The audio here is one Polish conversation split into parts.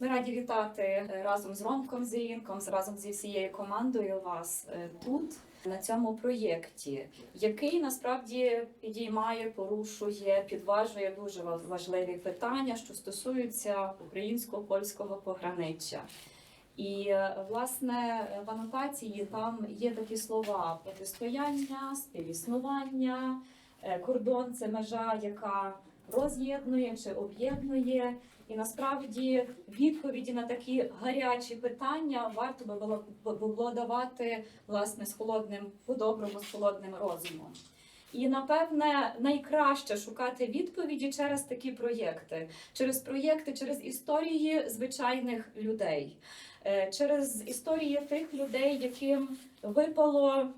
Ми раді вітати е, разом з Ромком Зеїнком, з- разом зі всією командою вас е, тут на цьому проєкті, який насправді підіймає, порушує, підважує дуже важливі питання, що стосуються українсько-польського пограниччя. І е, власне в анотації там є такі слова протистояння, співіснування, кордон це межа, яка роз'єднує чи об'єднує. І насправді відповіді на такі гарячі питання варто би було, давати власне з холодним по-доброму, з холодним розумом. І напевне найкраще шукати відповіді через такі проєкти, через проєкти, через історії звичайних людей, е, через історії тих людей, яким випало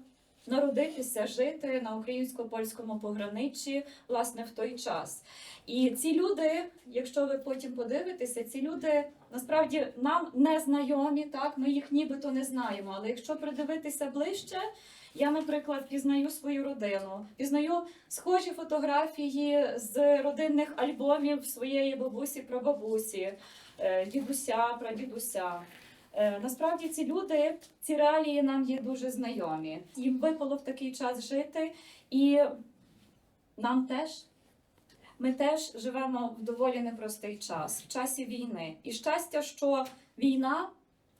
народитися, жити на українсько-польському пограниччі власне в той час. І ці люди, якщо ви потім подивитеся, ці люди насправді нам не знайомі, так ми їх нібито не знаємо. Але якщо придивитися ближче, я, наприклад, пізнаю свою родину, пізнаю схожі фотографії з родинних альбомів своєї бабусі, прабабусі, е, дідуся, прадідуся. Е, Насправді ці люди, ці реалії нам є дуже знайомі. Їм випало в такий час жити, і нам теж. Ми теж живемо в доволі непростий час, в часі війни. І щастя, що війна,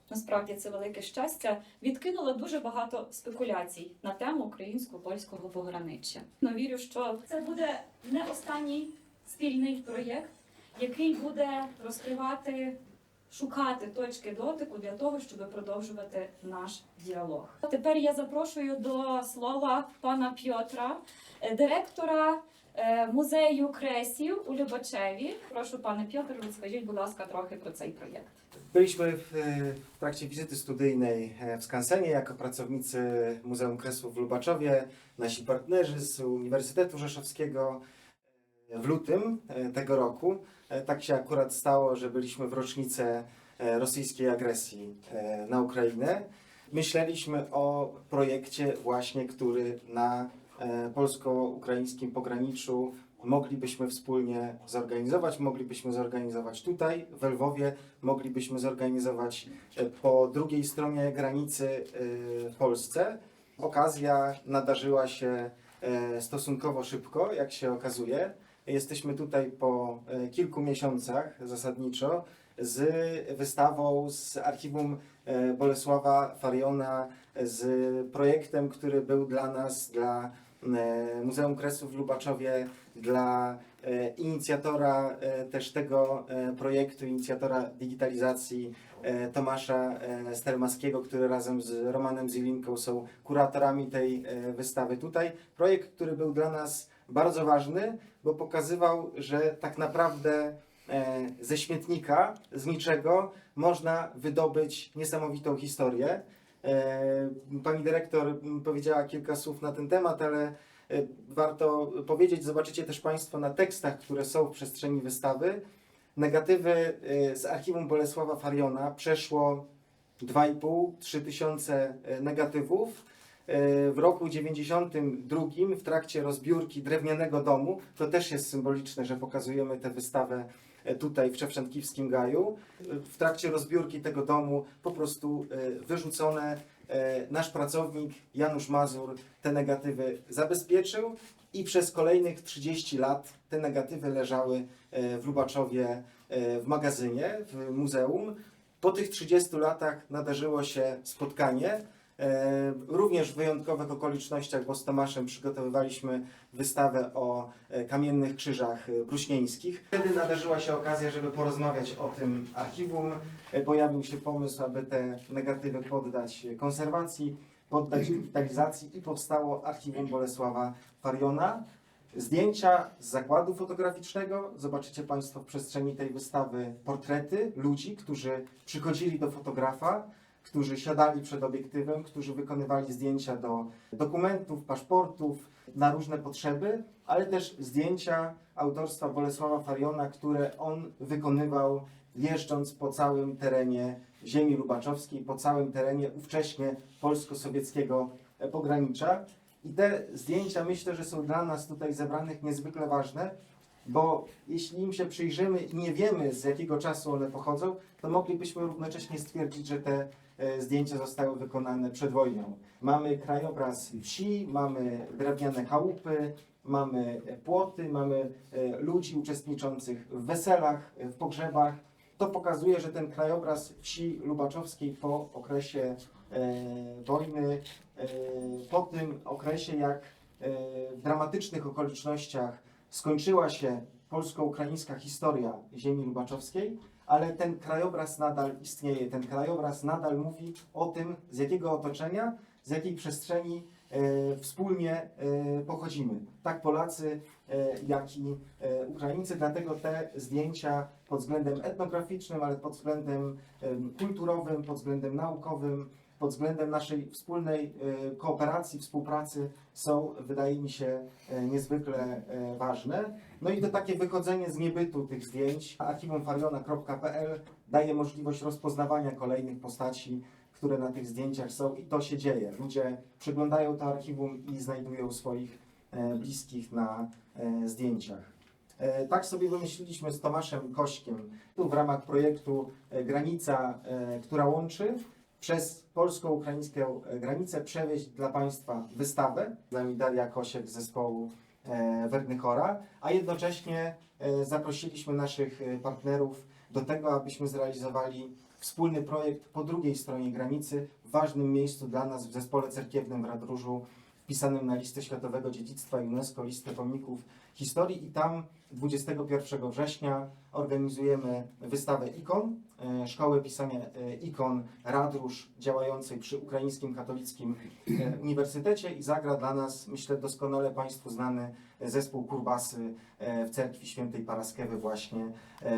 насправді це велике щастя, відкинула дуже багато спекуляцій на тему українсько-польського пограниччя. Ну, вірю, що це буде не останній спільний проєкт, який буде розкривати, шукати точки дотику для того, щоб продовжувати наш діалог. Тепер я запрошую до слова пана Пьотра, е, директора е, музею кресів у Любачеві. Прошу, пане Пьотр, розкажіть, будь ласка, трохи про цей проєкт. Byliśmy w, w trakcie wizyty studyjnej e, w Skansenie jako pracownicy Muzeum Kresów w Lubaczowie, nasi partnerzy z Uniwersytetu Rzeszowskiego e, w lutym e, tego roku. E, Tak się akurat stało, że byliśmy w rocznicę e, rosyjskiej agresji na Ukrainę. Myśleliśmy o projekcie właśnie, który na polsko-ukraińskim pograniczu moglibyśmy wspólnie zorganizować. Moglibyśmy zorganizować tutaj, w Lwowie, moglibyśmy zorganizować po drugiej stronie granicy w Polsce. Okazja nadarzyła się stosunkowo szybko, jak się okazuje. Jesteśmy tutaj po e, kilku miesiącach zasadniczo z wystawą z archiwum e, Bolesława Fariona, z projektem, który był dla nas, dla e, Muzeum Kresów w Lubaczowie, dla inicjatora też tego projektu, inicjatora digitalizacji Tomasza Stelmaskiego, który razem z Romanem Zilinką są kuratorami tej wystawy tutaj. Projekt, który był dla nas bardzo ważny, bo pokazywał, że tak naprawdę e, ze śmietnika, z niczego można wydobyć niesamowitą historię. E, Pani dyrektor powiedziała kilka słów na ten temat, ale e, warto powiedzieć, zobaczycie też Państwo na tekstach, które są w przestrzeni wystawy. Negatywy z archiwum Bolesława Fariona przeszło 2,5-3 tysiące negatywów. W roku 92 w trakcie rozbiórki drewnianego domu, to też jest symboliczne, że pokazujemy tę wystawę e, tutaj w Szewczętkiwskim Gaju. W trakcie rozbiórki tego domu po prostu e, wyrzucone e, nasz pracownik Janusz Mazur te negatywy zabezpieczył i przez kolejnych 30 lat te negatywy leżały w Lubaczowie w magazynie, w muzeum. Po tych 30 latach nadarzyło się spotkanie. E, Również w wyjątkowych okolicznościach, bo z Tomaszem przygotowywaliśmy wystawę o e, kamiennych krzyżach e, bruśnieńskich. Wtedy nadarzyła się okazja, żeby porozmawiać o tym archiwum. Pojawił się pomysł, aby te negatywy poddać konserwacji, poddać digitalizacji i powstało archiwum Bolesława Fariona. Zdjęcia z zakładu fotograficznego. Zobaczycie Państwo w przestrzeni tej wystawy portrety ludzi, którzy przychodzili do fotografa, którzy siadali przed obiektywem, którzy wykonywali zdjęcia do dokumentów, paszportów, na różne potrzeby, ale też zdjęcia autorstwa Bolesława Fariona, które on wykonywał jeżdżąc po całym terenie ziemi lubaczowskiej, po całym terenie ówcześnie polsko-sowieckiego pogranicza. I te zdjęcia myślę, że są dla nas tutaj zebranych niezwykle ważne, bo jeśli im się przyjrzymy i nie wiemy z jakiego czasu one pochodzą, to moglibyśmy równocześnie stwierdzić, że te zdjęcia zostały wykonane przed wojną. Mamy krajobraz wsi, mamy drewniane chałupy, mamy e, płoty, mamy e, ludzi uczestniczących w weselach, e, w pogrzebach. To pokazuje, że ten krajobraz wsi lubaczowskiej po okresie e, wojny, e, po tym okresie jak e, w dramatycznych okolicznościach skończyła się polsko-ukraińska historia ziemi lubaczowskiej, ale ten krajobraz nadal istnieje. Ten krajobraz nadal mówi o tym, z jakiego otoczenia, z jakiej przestrzeni e, wspólnie e, pochodzimy. Tak Polacy, e, jak i e, Ukraińcy, dlatego te zdjęcia pod względem etnograficznym, ale pod względem em, kulturowym, pod względem naukowym, pod względem naszej wspólnej e, kooperacji, współpracy są, wydaje mi się, e, niezwykle e, ważne. No i to takie wychodzenie z niebytu tych zdjęć. Archiwumfariona.pl daje możliwość rozpoznawania kolejnych postaci, które na tych zdjęciach są i to się dzieje. Ludzie przeglądają to archiwum i znajdują swoich bliskich na zdjęciach. Tak sobie wymyśliliśmy z Tomaszem Kośkiem, tu w ramach projektu Granica, która łączy, przez polsko-ukraińską e, granicę przewieźć dla Państwa wystawę. Z nami Daria Kosiek z zespołu e, Wernychora, a jednocześnie e, zaprosiliśmy naszych partnerów do tego, abyśmy zrealizowali wspólny projekt po drugiej stronie granicy, w ważnym miejscu dla nas w zespole cerkiewnym w Radróżu, wpisanym na listę Światowego Dziedzictwa UNESCO, listę pomników historii i tam 21 września organizujemy wystawę ikon, e, Szkoły Pisania e, Ikon Radróż działającej przy Ukraińskim Katolickim e, Uniwersytecie i zagra dla nas, myślę, doskonale Państwu znany zespół Kurbasy w cerkwi świętej Paraskewy właśnie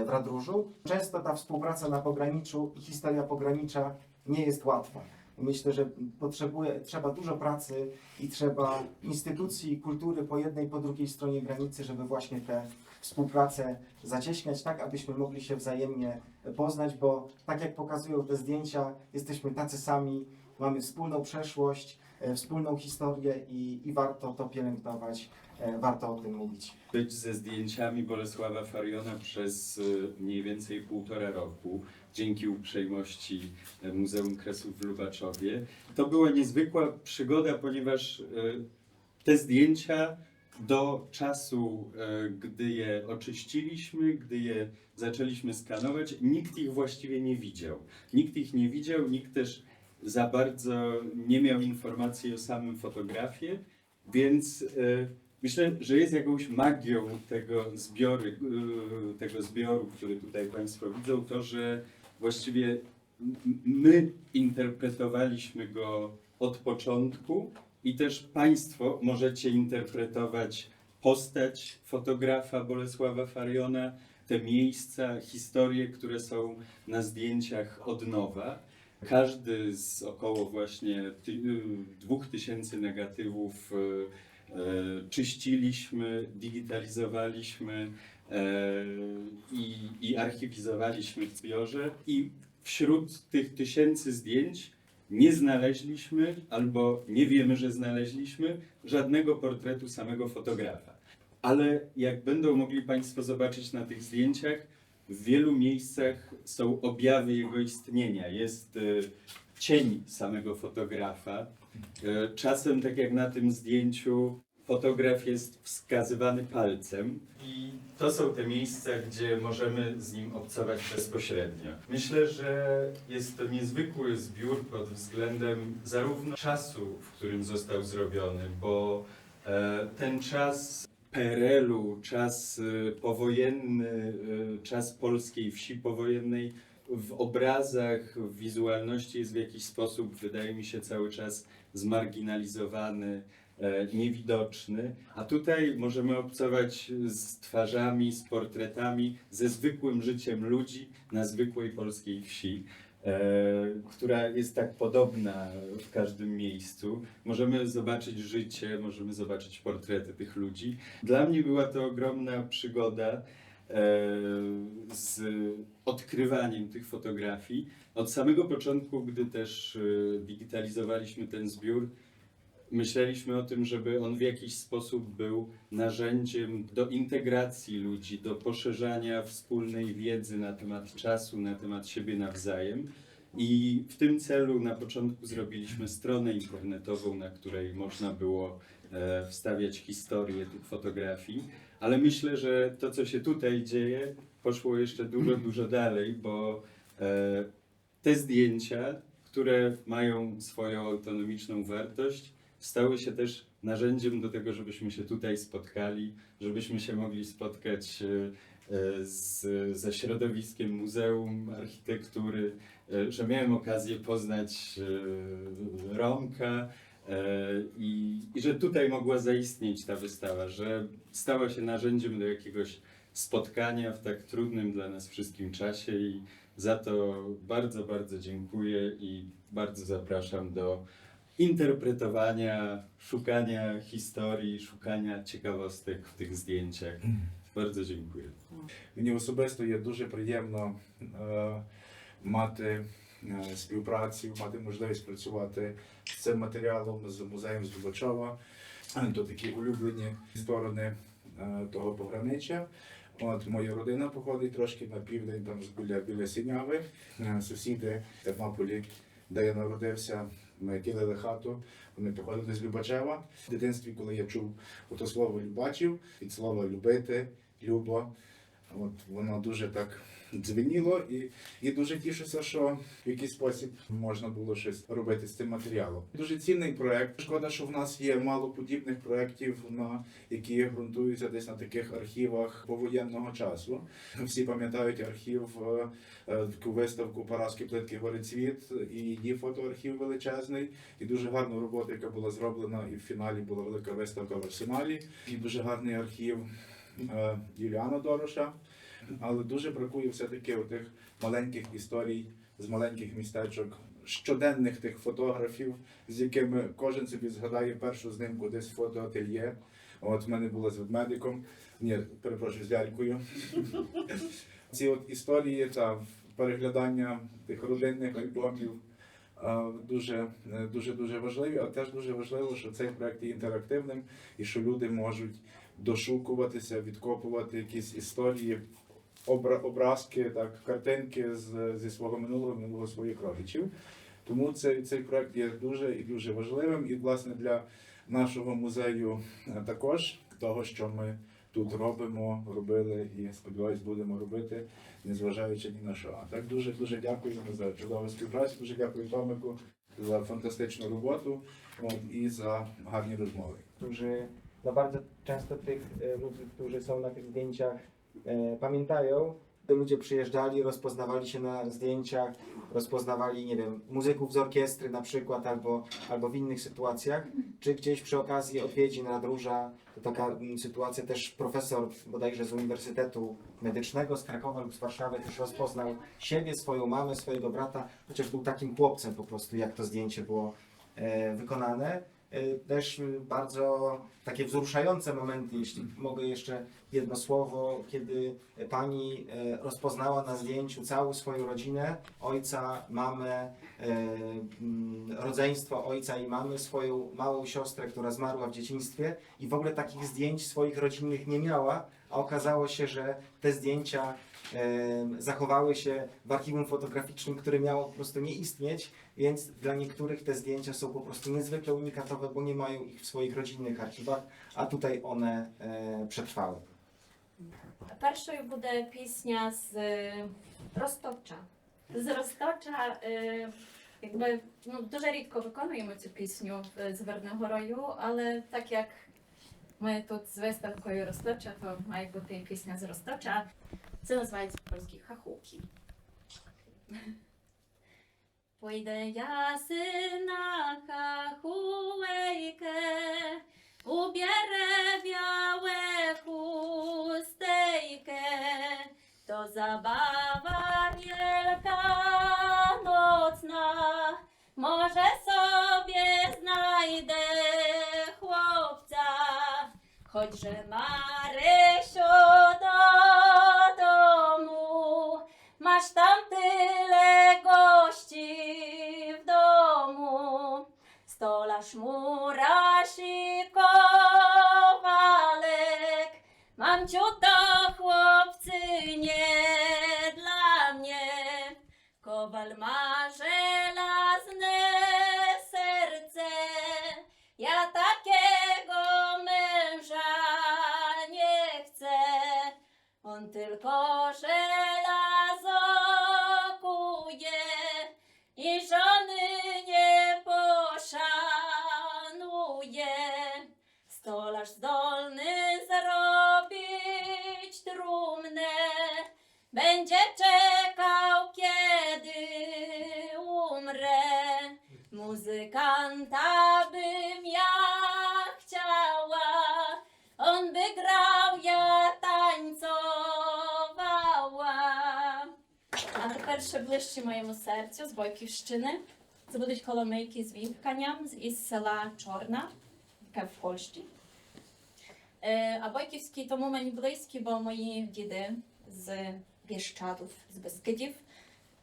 w Radróżu. Często ta współpraca na pograniczu i historia pogranicza nie jest łatwa. Myślę, że potrzebuje, trzeba dużo pracy i trzeba instytucji kultury po jednej, po drugiej stronie granicy, żeby właśnie tę współpracę zacieśniać tak, abyśmy mogli się wzajemnie poznać, bo tak jak pokazują te zdjęcia, jesteśmy tacy sami, mamy wspólną przeszłość, e, wspólną historię i, i warto to pielęgnować, e, warto o tym mówić. być ze zdjęciami Bolesława Fariona przez y, mniej więcej półtora roku, dzięki uprzejmości e, Muzeum Kresów w Lubaczowie. To była niezwykła przygoda, ponieważ y, te zdjęcia do czasu, e, gdy je oczyściliśmy, gdy je zaczęliśmy skanować, nikt ich właściwie nie widział. Nikt ich nie widział, nikt też za bardzo nie miał informacji o samym fotografie, więc e, Myślę, że jest jakąś magią tego zbioru, tego zbioru, który tutaj Państwo widzą, to, że właściwie my interpretowaliśmy go od początku i też Państwo możecie interpretować postać fotografa Bolesława Fariona, te miejsca, historie, które są na zdjęciach od nowa. Każdy z około właśnie dwóch tysięcy negatywów yy, e, czyściliśmy, digitalizowaliśmy e, i, i archiwizowaliśmy w zbiorze. I wśród tych tysięcy zdjęć nie znaleźliśmy, albo nie wiemy, że znaleźliśmy, żadnego portretu samego fotografa. Ale jak będą mogli Państwo zobaczyć na tych zdjęciach, w wielu miejscach są objawy jego istnienia. Jest e, cień samego fotografa, E, Czasem, tak jak na tym zdjęciu, fotograf jest wskazywany palcem i to są te miejsca, gdzie możemy z nim obcować bezpośrednio. Myślę, że jest to niezwykły zbiór pod względem zarówno czasu, w którym został zrobiony, bo e, ten czas PRL-u, czas e, powojenny, e, czas polskiej wsi powojennej w obrazach, w wizualności jest w jakiś sposób, wydaje mi się, cały czas zmarginalizowany, niewidoczny. A tutaj możemy obcować z twarzami, z portretami, ze zwykłym życiem ludzi na zwykłej polskiej wsi. E, która jest tak podobna w każdym miejscu. Możemy zobaczyć życie, możemy zobaczyć portrety tych ludzi. Dla mnie była to ogromna przygoda e, z odkrywaniem tych fotografii. Od samego początku, gdy też e, digitalizowaliśmy ten zbiór, myśleliśmy o tym, żeby on w jakiś sposób był narzędziem do integracji ludzi, do poszerzania wspólnej wiedzy na temat czasu, na temat siebie nawzajem. I w tym celu na początku zrobiliśmy stronę internetową, na której można było e, wstawiać historię tych fotografii. Ale myślę, że to, co się tutaj dzieje, poszło jeszcze dużo, dużo dalej, bo e, te zdjęcia, które mają swoją autonomiczną wartość, stały się też narzędziem do tego, żebyśmy się tutaj spotkali, żebyśmy się mogli spotkać e, e, z, ze środowiskiem Muzeum Architektury, e, że miałem okazję poznać Romka i, i że tutaj mogła zaistnieć ta wystawa, że stała się narzędziem do jakiegoś spotkania w tak trudnym dla nas wszystkim czasie i za to bardzo, bardzo dziękuję i bardzo zapraszam do interpretowania, szukania historii, szukania ciekawostek w tych zdjęciach. Bardzo dziękuję. Мені особисто є дуже приємно е, мати е, співпрацю, мати можливість працювати з цим матеріалом з музеєм з Лубачова. Е, То такі улюблені сторони е, того пограниччя. От моя родина походить трошки на південь, там з біля, біля Сіняви. Е, Сусіди в Тернополі, де я народився, ми ділили хату. Вони походили з Любачева. В дитинстві, коли я чув ото слово Любачів, від слова любити, любо. От воно дуже так дзвеніло, і, і дуже тішуся, що в якийсь спосіб можна було щось робити з цим матеріалом. Дуже цінний проект. Шкода, що в нас є мало подібних проєктів, на які ґрунтуються десь на таких архівах повоєнного часу. Всі пам'ятають архів е, е, таку виставку Параски плитки Гори Цвіт і її фотоархів величезний. І дуже гарну роботу, яка була зроблена, і в фіналі була велика виставка в арсеналі. І дуже гарний архів е, Юліана Дороша. Але дуже бракує все-таки тих маленьких історій з маленьких містечок, щоденних тих фотографів, з якими кожен собі згадає першу знимку десь в фотоательє. От в мене було з ведмедиком, ні, перепрошую, з лялькою. Ці от історії та переглядання тих родинних альбомів е, дуже, е, дуже дуже важливі, а теж дуже важливо, що цей проект є інтерактивним і що люди можуть дошукуватися, відкопувати якісь історії, образки, так, картинки з, зі свого минулого, минулого своїх родичів. Тому цей, цей проект є дуже і дуже важливим. І, власне, для нашого музею е, також того, що ми тут робимо, робили і сподіваюсь, будемо робити, незважаючи ні на що. А так дуже дуже дякуємо за чудову співпрацю. Дуже дякую Томику за фантастичну роботу от, і за гарні rozmowy. którzy no bardzo często tych e, ludzi, którzy są na tych zdjęciach, e, pamiętają. Gdy ludzie przyjeżdżali, rozpoznawali się na zdjęciach, rozpoznawali, nie wiem, muzyków z orkiestry na przykład, albo, albo w innych sytuacjach, czy gdzieś przy okazji odwiedzin Radróża, to taka sytuacja też profesor bodajże z Uniwersytetu Medycznego z Krakowa lub z Warszawy też rozpoznał siebie, swoją mamę, swojego brata, chociaż był takim chłopcem po prostu, jak to zdjęcie było e, wykonane. E, Też bardzo takie wzruszające momenty, jeśli mogę jeszcze jedno słowo, kiedy pani e, rozpoznała na zdjęciu całą swoją rodzinę, ojca, mamę, e, mm, rodzeństwo ojca i mamy, swoją małą siostrę, która zmarła w dzieciństwie i w ogóle takich zdjęć swoich rodzinnych nie miała, a okazało się, że te zdjęcia e, zachowały się w archiwum fotograficznym, które miało po prostu nie istnieć, więc dla niektórych te zdjęcia są po prostu niezwykle unikatowe, bo nie mają ich w swoich rodzinnych archiwach, a tutaj one e, przetrwały. Першою буде пісня з е, Росточа. З Росточа, е, якби ну, дуже рідко виконуємо цю пісню в Зверного рою, але так як ми тут з виставкою Росточа, то має бути і пісня з Росточа. Це називається польські хахулки. Pójdę ja syna kachułejkę, ubierę białe chustejkę, to zabawa wielkanocna, może sobie znajdę chłopca, Хоч же мариш додому, масштаб. pracuje. Stolarz zdolny zarobić trumnę, będzie czekał, kiedy umrę. Muzykanta bym ja chciała, on by grał, ja tańcowała. A te pierwsze bliższy mojemu sercu z Bojki Szczyny. Це будуть коломийки з вівканням із села Чорна, яке в Польщі. Е, А Бойківські тому мені близькі, бо мої діди з Біщадів, з Бескидів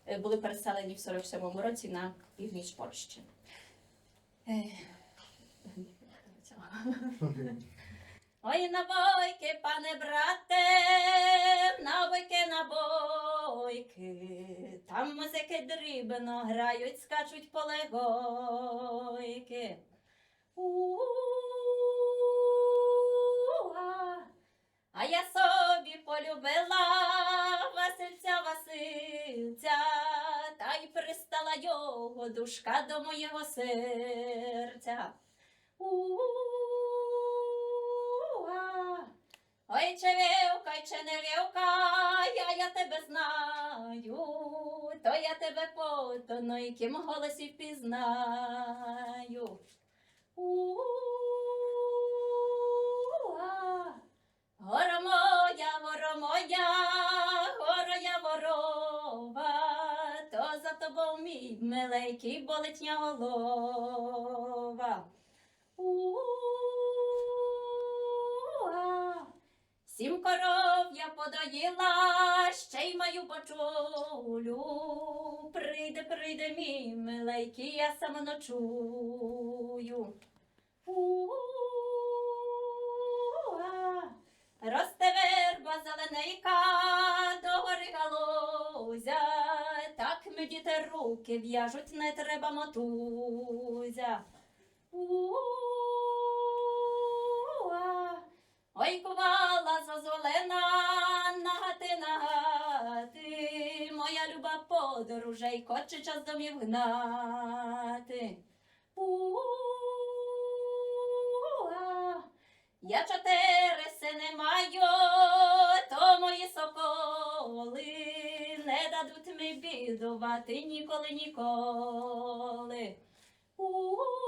е, були переселені в 47-му році на північ Польщі. Ой, на бойки, пане брате, на бойки, на бойки, там музики дрібно грають, скачуть полегойки. А я собі полюбила Васильця Васильця, та й пристала його душка до моєго серця. У-а. Ой, чи вівка, й чи не вівка, я, я тебе знаю, то я тебе по тонойким голосі впізнаю. У-а. Горо моя, горо моя, горо я ворова, то за тобою мій миленький болить голова. У-а. Сім коров я подоїла, ще й маю почулю. Прийде, прийде мій миленький, я сам ночую. Росте верба зеленейка, до гори галузя, так ми діти руки в'яжуть, не треба мотузя. У-а. Ой, кувала зозолена, нагати, нагати, моя люба подорожейко, чи час домів гнати. Я чотири сини маю, то мої соколи не дадуть ми бідувати ніколи, ніколи. У-а.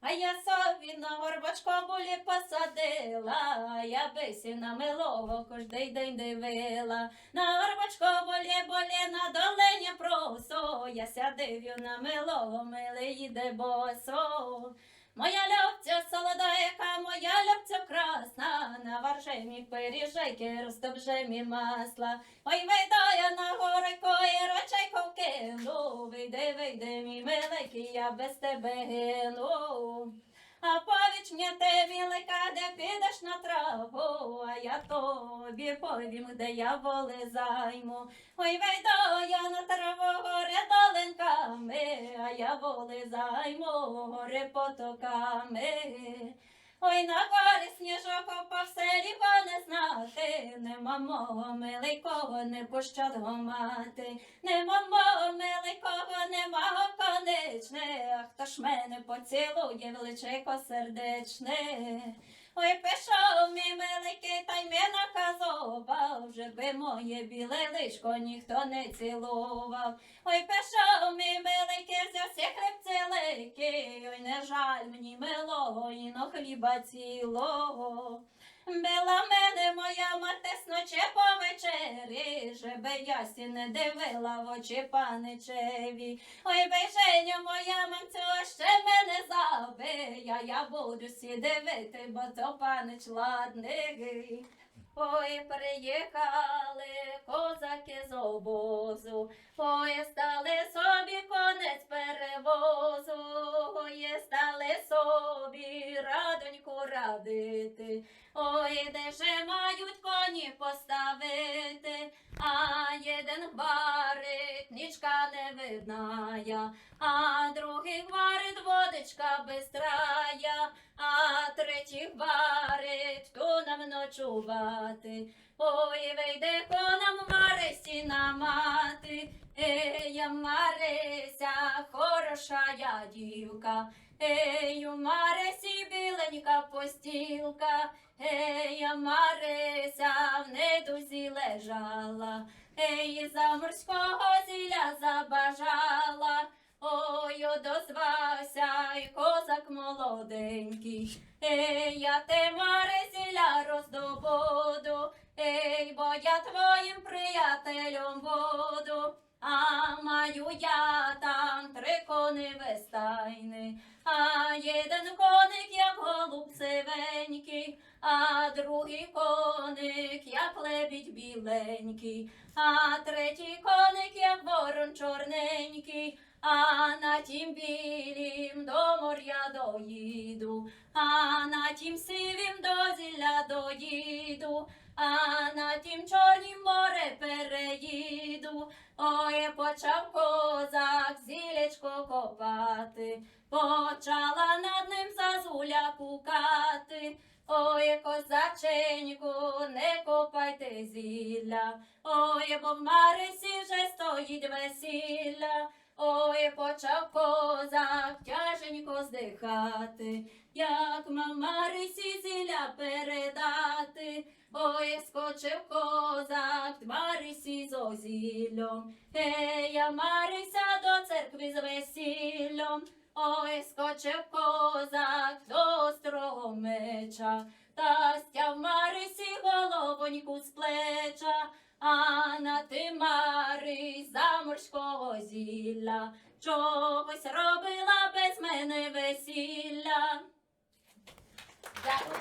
А я собі на горбочко булі посадила, я бисі на милого кожний день дивила. На горбочко болі, болі, на долині просо, я сядив'ю на милого, милий їде босо. Моя любця солодайка, моя любця красна, на варжемі пиріжайки, розтовжемі масла. Ой, вийду я на горико і рочайко вкину, вийди, вийди, мій миленький, я без тебе гину. А повіч мені ти, мілика, де підеш на траву, а я тобі повім, де я воли займу. Ой, вийду я на траву горе долинками, а я воли займу горе потоками. Ой, на горі сніжок по вселі не знати, нема мого миликого, не пощадго мати, нема мого миликого, нема конечне, а хто ж мене поцілує в личико сердечне. Ой, пішов мій милики, та й ми наказував, вже би моє біле личко ніхто не цілував. Ой, пішов мій милики, взяв всі хлібці лики, ой, не жаль мені милого, і на хліба цілого. Била мене моя мати сночі по вечері, жеби я сі не дивила в очі паничеві. Ой, бейженю моя мамцю, ще мене забия, я буду сі дивити, бо то панич ладний. Ой, приїхали козаки з обозу, ой, стали собі конець перевозу, ой, стали собі радоньку радити, Ой, де же мають коні поставити, а єден гварит, нічка не видна, а другий гварит, водичка бистрая, а третій гварит, хто нам ночувати. Ой, вийде конам Марисі на мати, е, я Марися, хороша я дівка. Ей, у Марисі біленька постілка, Ея Марися в недузі лежала, Ей, за морського зілля забажала, Ой, одозвався й козак молоденький, Ей, я те Марисіля роздобуду, Ей, бо я твоїм приятелем буду, а маю я там три кони вестайни, а один коник, як голуб сивенький, а другий коник, як лебідь біленький, а третій коник, як ворон чорненький, а на тім білім до моря доїду, а на тім сивім до зілля доїду, а на тім чорнім море переїду. Ой, почав козак зілечко копати, почала над ним зазуля кукати. Ой, козаченьку, не копайте зілля, ой, бо в Марисі вже стоїть весілля. Ой, почав козак тяженько здихати, як мама рисі зілля передати. Ой, скочив козак, Марисі з озіллям. Ея, Марися до церкви з весіллям. Ой, скочив козак до острого меча, та стяв Марисі головоньку з плеча, а на ти Мари за морського зілля, чогось робила без мене весілля. Дякую.